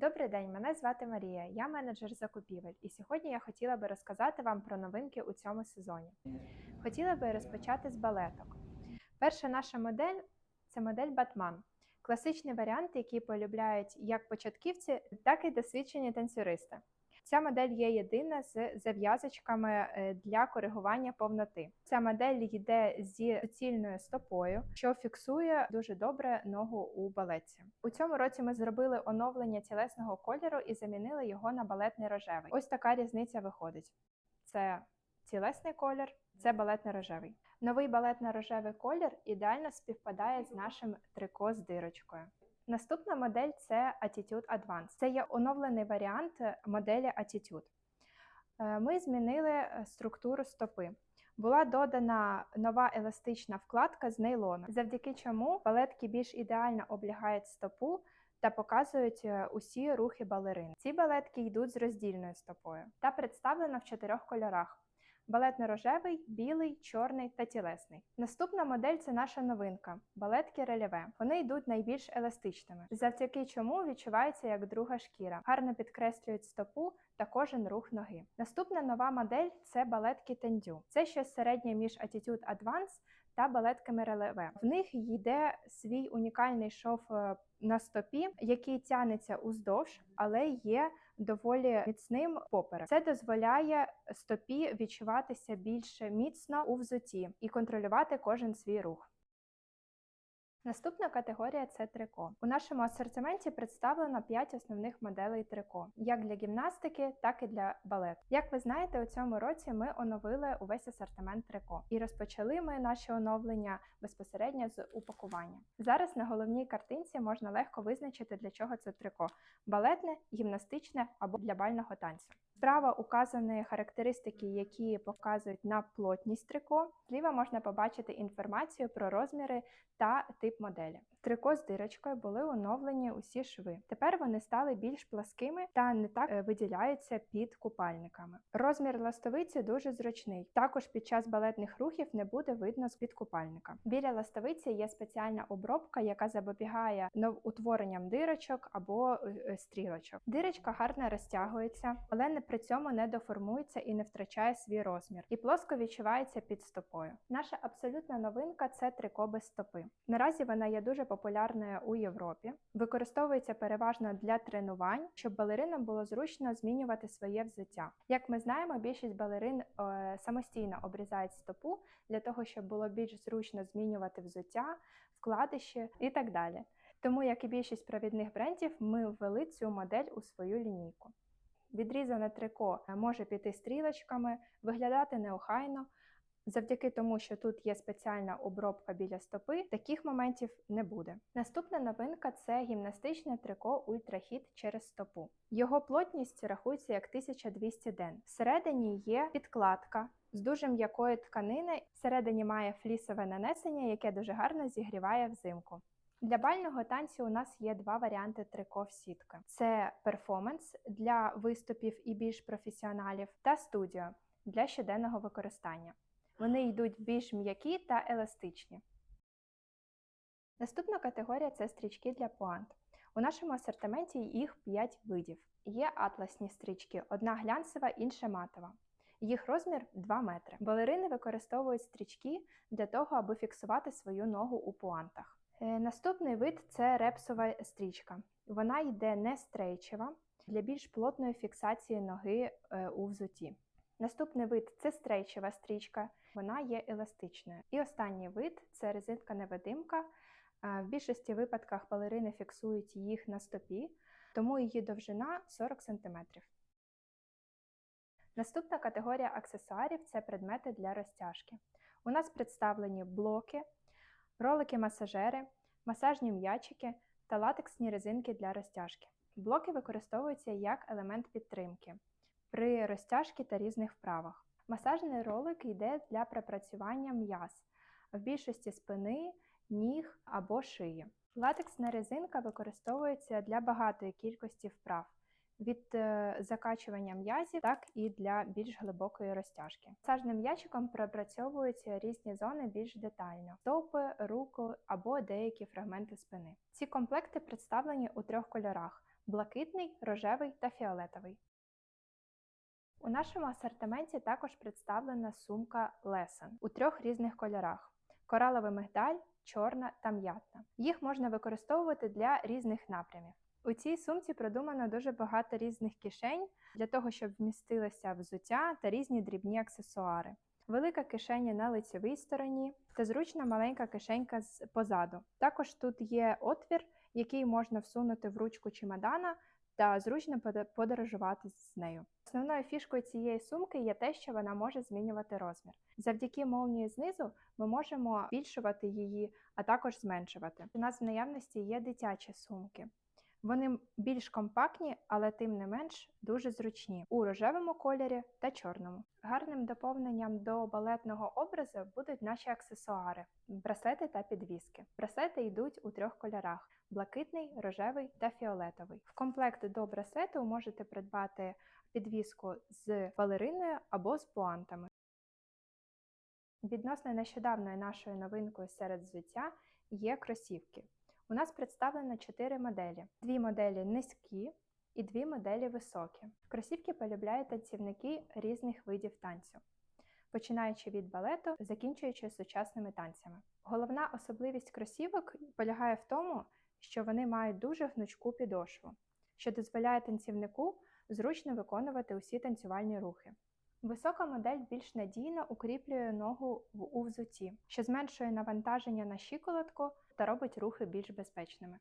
Добрий день, мене звати Марія, я менеджер закупівель, і сьогодні я хотіла би розказати вам про новинки у цьому сезоні. Хотіла би розпочати з балеток. Перша наша модель це модель Батман. Класичний варіант, який полюбляють як початківці, так і досвідчені танцюристи. Ця модель є єдина з зав'язочками е, для коригування повноти. Ця модель йде зі суцільною стопою, що фіксує дуже добре ногу у балетці. У цьому році ми зробили оновлення тілесного кольору і замінили його на балетний рожевий. Ось така різниця виходить: це тілесний колір, це балетний рожевий. Новий балетно-рожевий колір ідеально співпадає з нашим трико з дирочкою. Наступна модель це Attitude Advance. Це є оновлений варіант моделі Attitude. Е, Ми змінили е, структуру стопи. Була додана нова еластична вкладка з нейлону, завдяки чому балетки більш ідеально облягають стопу та показують е, усі рухи балерин. Ці балетки йдуть з роздільною стопою та представлена в чотирьох кольорах: балетно-рожевий, білий, чорний та тілесний. Наступна модель це наша новинка балетки рельєве. Вони йдуть найбільш еластичними, завдяки чому відчувається як друга шкіра, гарно підкреслюють стопу та кожен рух ноги. Наступна нова модель це балетки тендю. Це щось середнє між Attitude Advance та балетками релеве. В них йде свій унікальний шов е, на стопі, який тянеться уздовж, але є доволі міцним поперек. Це дозволяє стопі відчуватися більш міцно у взуті і контролювати кожен свій рух. Наступна категорія це трико. У нашому асортименті представлено 5 основних моделей трико, як для гімнастики, так і для балету. Як ви знаєте, у цьому році ми оновили увесь асортимент трико і розпочали ми наші оновлення безпосередньо з упакування. Зараз на головній картинці можна легко визначити, для чого це трико: балетне, гімнастичне або для бального танцю. Справа указані характеристики, які показують на плотність трико. Зліва можна побачити інформацію про розміри та тип моделі. Трико з дирочкою були оновлені усі шви. Тепер вони стали більш пласкими та не так е, виділяються під купальниками. Розмір ластовиці дуже зручний. Також під час балетних рухів не буде видно з-під купальника. Біля ластовиці є спеціальна обробка, яка запобігає новоутворенням дирочок або е, стрілочок. Дирочка гарно розтягується, але не при цьому не деформується і не втрачає свій розмір, і плоско відчувається під стопою. Наша абсолютна новинка це трико без стопи. Наразі вона є дуже популярною у Європі, використовується переважно для тренувань, щоб балеринам було зручно змінювати своє взуття. Як ми знаємо, більшість балерин е, самостійно обрізають стопу для того, щоб було більш зручно змінювати взуття, вкладиші і так далі. Тому, як і більшість провідних брендів, ми ввели цю модель у свою лінійку. Відрізане трико може піти стрілочками, виглядати неохайно. Завдяки тому, що тут є спеціальна обробка біля стопи, таких моментів не буде. Наступна новинка це гімнастичне трико ультрахіт через стопу. Його плотність рахується як 1200 ден. Всередині є підкладка з дуже м'якої тканини. Всередині має флісове нанесення, яке дуже гарно зігріває взимку. Для бального танцю у нас є два варіанти трико в сітки: це перформанс для виступів і більш професіоналів, та студіо для щоденного використання. Вони йдуть більш м'які та еластичні. Наступна категорія це стрічки для пуант. У нашому асортименті їх 5 видів. Є атласні стрічки, одна глянцева, інша матова. Їх розмір 2 метри. Балерини використовують стрічки для того, аби фіксувати свою ногу у пуантах. Е, Наступний вид це репсова стрічка. Вона йде не стрейчева для більш плотної фіксації ноги е, у взуті. Наступний вид це стрейчева стрічка, вона є еластичною. І останній вид це резинка невидимка. В більшості випадках балерини фіксують їх на стопі, тому її довжина 40 см. Наступна категорія аксесуарів це предмети для розтяжки. У нас представлені блоки, ролики-масажери, масажні м'ячики та латексні резинки для розтяжки. Блоки використовуються як елемент підтримки при розтяжці та різних вправах. Масажний ролик йде для пропрацювання м'яз, в більшості спини, ніг або шиї. Латексна резинка використовується для багатої кількості вправ. від е, закачування м'язів, так і для більш глибокої розтяжки. Масажним м'ячиком пропрацьовуються різні зони більш детально: стопи, руку або деякі фрагменти спини. Ці комплекти представлені у трьох кольорах: блакитний, рожевий та фіолетовий. У нашому асортименті також представлена сумка Lesson у трьох різних кольорах: кораловий мигдаль, чорна та м'ятна. Їх можна використовувати для різних напрямів. У цій сумці продумано дуже багато різних кишень для того, щоб вмістилися взуття та різні дрібні аксесуари. Велика кишеня на лицевій стороні та зручна маленька кишенька з позаду. Також тут є отвір, який можна всунути в ручку чемодана та зручно подорожувати з нею. Основною фішкою цієї сумки є те, що вона може змінювати розмір. Завдяки молнії знизу ми можемо збільшувати її, а також зменшувати. У нас в наявності є дитячі сумки. Вони більш компактні, але тим не менш дуже зручні у рожевому кольорі та чорному. Гарним доповненням до балетного образу будуть наші аксесуари, браслети та підвіски. Браслети йдуть у трьох кольорах: блакитний, рожевий та фіолетовий. В комплект до браслету можете придбати підвіску з балериною або з пуантами. Відносно нещодавною нашою новинкою серед взуття є кросівки. У нас представлено 4 моделі: дві моделі низькі і дві моделі високі. Кросівки полюбляють танцівники різних видів танцю, починаючи від балету, закінчуючи сучасними танцями. Головна особливість кросівок полягає в тому, що вони мають дуже гнучку підошву, що дозволяє танцівнику зручно виконувати усі танцювальні рухи. Висока модель більш надійно укріплює ногу у взутті, що зменшує навантаження на щиколотку та робить рухи більш безпечними.